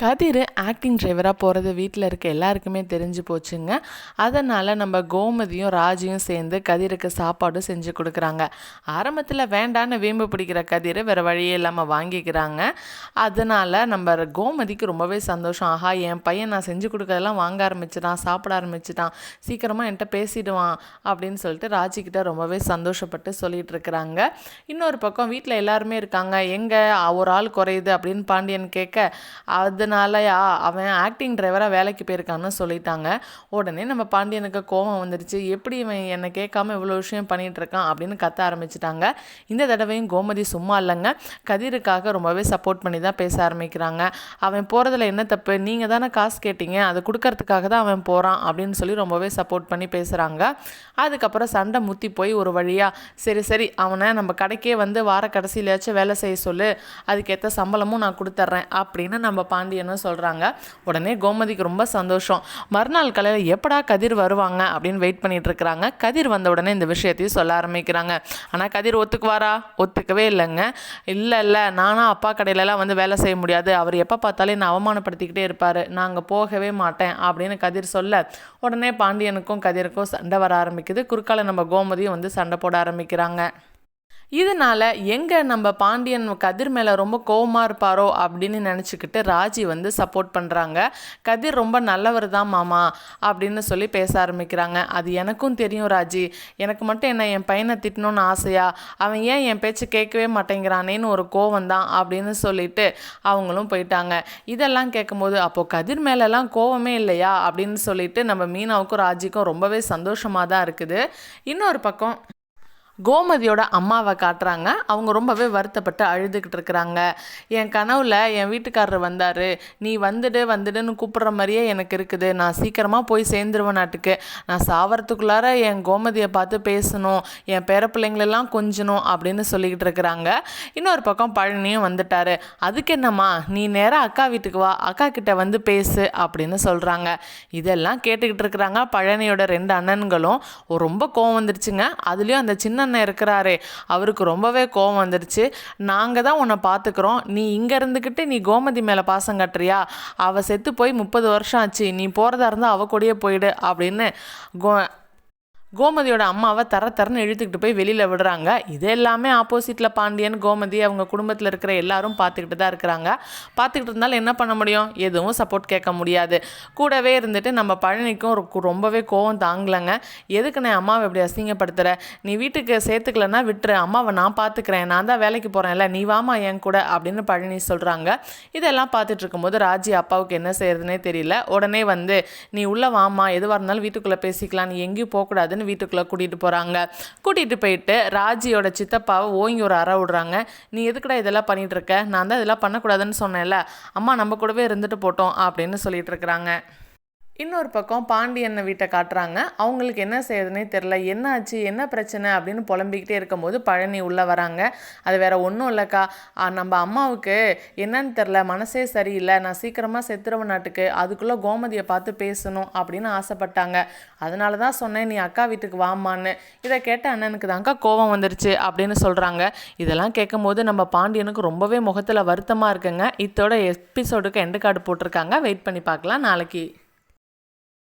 கதிர் acting டிரைவராக போகிறது வீட்டில் இருக்க எல்லாருக்குமே தெரிஞ்சு போச்சுங்க. அதனால் நம்ம கோமதியும் ராஜியும் சேர்ந்து கதிருக்கு சாப்பாடு செஞ்சு கொடுக்குறாங்க. ஆரம்பத்தில் வேண்டான்னு வீம்பு பிடிக்கிற கதிர் வேறு வழியே இல்லாமல் வாங்கிக்கிறாங்க. அதனால் நம்ம கோமதிக்கு ரொம்பவே சந்தோஷம். ஆஹா என் பையன் நான் செஞ்சு கொடுக்கறதெல்லாம் வாங்க ஆரம்பிச்சிட்டான் சாப்பிட ஆரம்பிச்சிட்டான் சீக்கிரமாக என்கிட்ட பேசிடுவான் அப்படின்னு சொல்லிட்டு ராஜிக்கிட்ட ரொம்பவே சந்தோஷப்பட்டு சொல்லிட்டு இருக்கிறாங்க. இன்னொரு பக்கம் வீட்டில் எல்லாருமே இருக்காங்க. எங்கே ஒரு ஆள் குறையுது அப்படின்னு பாண்டியன் கேட்க அது இதனாலயா? அவன் ஆக்டிங் டிரைவராக வேலைக்கு போயிருக்கான்னு சொல்லிட்டாங்க. உடனே நம்ம பாண்டியனுக்கு கோபம் வந்துடுச்சு எப்படி இவன் என்னை கேட்காம இவ்வளோ விஷயம் பண்ணிகிட்ருக்கான் அப்படின்னு கத்த ஆரம்பிச்சிட்டாங்க. இந்த தடவையும் கோமதி சும்மா இல்லைங்க. கதிருக்காக ரொம்பவே சப்போர்ட் பண்ணி தான் பேச ஆரம்பிக்கிறாங்க. அவன் போகிறதுல என்ன தப்பு? நீங்கள் தானே காசு கேட்டீங்க. அதை கொடுக்கறதுக்காக தான் அவன் போகிறான் அப்படின்னு சொல்லி ரொம்பவே சப்போர்ட் பண்ணி பேசுகிறாங்க அதுக்கப்புறம் சண்டை முத்தி போய் ஒரு வழியாக சரி சரி அவனை நம்ம கடைக்கே வந்து வார கடைசியிலேயாச்சும் வேலை செய்ய சொல்லு. அதுக்கேற்ற சம்பளமும் நான் கொடுத்துட்றேன் அப்படின்னு நம்ம பாண்டி பாண்டியன்னு சொல்கிறாங்க உடனே கோமதிக்கு ரொம்ப சந்தோஷம். மறுநாள் காலையில் எப்படா கதிர் வருவாங்க அப்படின்னு வெயிட் பண்ணிட்டு இருக்கிறாங்க. கதிர் வந்த உடனே இந்த விஷயத்தையும் சொல்ல ஆரம்பிக்கிறாங்க. ஆனால் கதிர் ஒத்துக்குவாரா? ஒத்துக்கவே இல்லைங்க. இல்லை இல்லை நானும் அப்பா கடையிலலாம் வந்து வேலை செய்ய முடியாது. அவர் எப்போ பார்த்தாலும் நான் அவமானப்படுத்திக்கிட்டே இருப்பார். நாங்கள் போகவே மாட்டேன் அப்படின்னு கதிர் சொல்ல உடனே பாண்டியனுக்கும் கதிருக்கும் சண்டை வர ஆரம்பிக்குது. குறுக்கால நம்ம கோமதியும் வந்து சண்டை போட ஆரம்பிக்கிறாங்க. இதனால் எங்கே நம்ம பாண்டியன் கதிர் மேலே ரொம்ப கோவமாக இருப்பாரோ அப்படின்னு நினச்சிக்கிட்டு ராஜி வந்து சப்போர்ட் பண்ணுறாங்க கதிர் ரொம்ப நல்லவர் தான் மாமா அப்படின்னு சொல்லி பேச ஆரம்பிக்கிறாங்க. அது எனக்கும் தெரியும் ராஜி. எனக்கு மட்டும் என்ன என் பையனை திட்டணும்னு ஆசையா? அவன் ஏன் என் பேச்சு கேட்கவே மாட்டேங்கிறானேன்னு ஒரு கோவம் தான் அப்படின்னு சொல்லிட்டு அவங்களும் போயிட்டாங்க. இதெல்லாம் கேட்கும்போது அப்போது கதிர் மேலெல்லாம் கோவமே இல்லையா? அப்படின்னு சொல்லிட்டு நம்ம மீனாவுக்கும் ராஜிக்கும் ரொம்பவே சந்தோஷமாக தான் இருக்குது. இன்னொரு பக்கம் கோமதியோட அம்மாவை காட்டுறாங்க. அவங்க ரொம்பவே வருத்தப்பட்டு அழுதுகிட்டு இருக்கிறாங்க. என் கனவுல என் வீட்டுக்காரர் வந்தார். நீ வந்துடு வந்துடுன்னு கூப்பிட்ற மாதிரியே எனக்கு இருக்குது. நான் சீக்கிரமாக போய் சேர்ந்துருவேன் நாட்டுக்கு. நான் சாவறதுக்குள்ளார என் கோமதியை பார்த்து பேசணும். என் பேர பிள்ளைங்களெல்லாம் கொஞ்சணும் அப்படின்னு சொல்லிக்கிட்டு இருக்கிறாங்க. இன்னொரு பக்கம் பழனியும் வந்துட்டார். அதுக்கு என்னம்மா? நீ நேராக அக்கா வீட்டுக்கு வா. அக்கா கிட்ட வந்து பேசு அப்படின்னு சொல்கிறாங்க இதெல்லாம் கேட்டுக்கிட்டு இருக்கிறாங்க பழனியோட ரெண்டு அண்ணன்களும். ரொம்ப கோவம் வந்துருச்சுங்க. அதுலேயும் அந்த சின்ன அண்ணன் இருக்கிறாரே. அவருக்கு ரொம்பவே கோவம் வந்துடுச்சு நாங்கள் தான் உன்னை பார்த்துக்குறோம் நீ இங்கே இருந்துக்கிட்டு நீ கோமதி மேலே பாசம் கட்டுறியா? அவள் செத்து போய் முப்பது வருஷம் ஆச்சு. நீ போகிறதா இருந்தால் அவள் கூடயே போயிடு அப்படின்னு கோ கோமதியோட அம்மாவை தர தரன்னு இழுத்துக்கிட்டு போய் வெளியில் விடுறாங்க. இது எல்லாமே ஆப்போசிட்டில் பாண்டியன் கோமதி அவங்க குடும்பத்தில் இருக்கிற எல்லாரும் பார்த்துக்கிட்டு தான் இருக்கிறாங்க. பார்த்துக்கிட்டு இருந்தாலும் என்ன பண்ண முடியும்? எதுவும் சப்போர்ட் கேட்க முடியாது. கூடவே இருந்துட்டு நம்ம பழனிக்கும் ரொம்பவே கோவம் தாங்கலைங்க. எதுக்கு நான் அம்மாவை இப்படி அசிங்கப்படுத்துகிற நீ வீட்டுக்கு சேர்த்துக்கலன்னா விட்டுரு. அம்மாவை நான் பார்த்துக்கிறேன். நான் தான் வேலைக்கு போகிறேன்ல நீ வாமா என் கூட அப்படின்னு பழனி சொல்கிறாங்க இதெல்லாம் பார்த்துட்டு இருக்கும்போது ராஜி அப்பாவுக்கு என்ன செய்யறதுனே தெரியல. உடனே வந்து நீ உள்ளே வாமா எதுவாக இருந்தாலும் வீட்டுக்குள்ளே பேசிக்கலாம். நீ எங்கேயும் போகக்கூடாதுன்னு வீட்டுக்குள்ளே கூட்டிகிட்டு போகிறாங்க கூட்டிகிட்டு போயிட்டு ராஜியோட சித்தப்பாவை ஓங்கி ஒரு அற விடுறாங்க. நீ எதுக்குடா இதெல்லாம் பண்ணிகிட்ருக்க நான் தான் இதெல்லாம் பண்ணக்கூடாதுன்னு சொன்னேன்ல. அம்மா நம்ம கூடவே இருந்துட்டு போட்டோம் அப்படின்னு சொல்லிட்டு இருக்கிறாங்க. இன்னொரு பக்கம் பாண்டியன் வீட்டை காட்டுறாங்க. அவங்களுக்கு என்ன செய்யறதுனே தெரில என்ன ஆச்சு என்ன பிரச்சனை? அப்படின்னு புலம்பிக்கிட்டே இருக்கும்போது பழனி உள்ளே வராங்க. அது வேற ஒன்றும் இல்லைக்கா. நம்ம அம்மாவுக்கு என்னன்னு தெரில மனசே சரியில்லை. நான் சீக்கிரமாக செத்துருவ நாட்டுக்கு. அதுக்குள்ளே கோமதியை பார்த்து பேசணும் அப்படின்னு ஆசைப்பட்டாங்க. அதனால தான் சொன்னேன் நீ அக்கா வீட்டுக்கு வாமான்னு இதை கேட்ட அண்ணனுக்கு தான்க்கா கோவம் வந்துருச்சு அப்படின்னு சொல்கிறாங்க இதெல்லாம் கேட்கும்போது நம்ம பாண்டியனுக்கு ரொம்பவே முகத்தில் வருத்தமாக இருக்குங்க. இதோட எபிசோடுக்கு எண்டு கார்டு போட்டிருக்காங்க. வெயிட் பண்ணி பார்க்கலாம். நாளைக்கு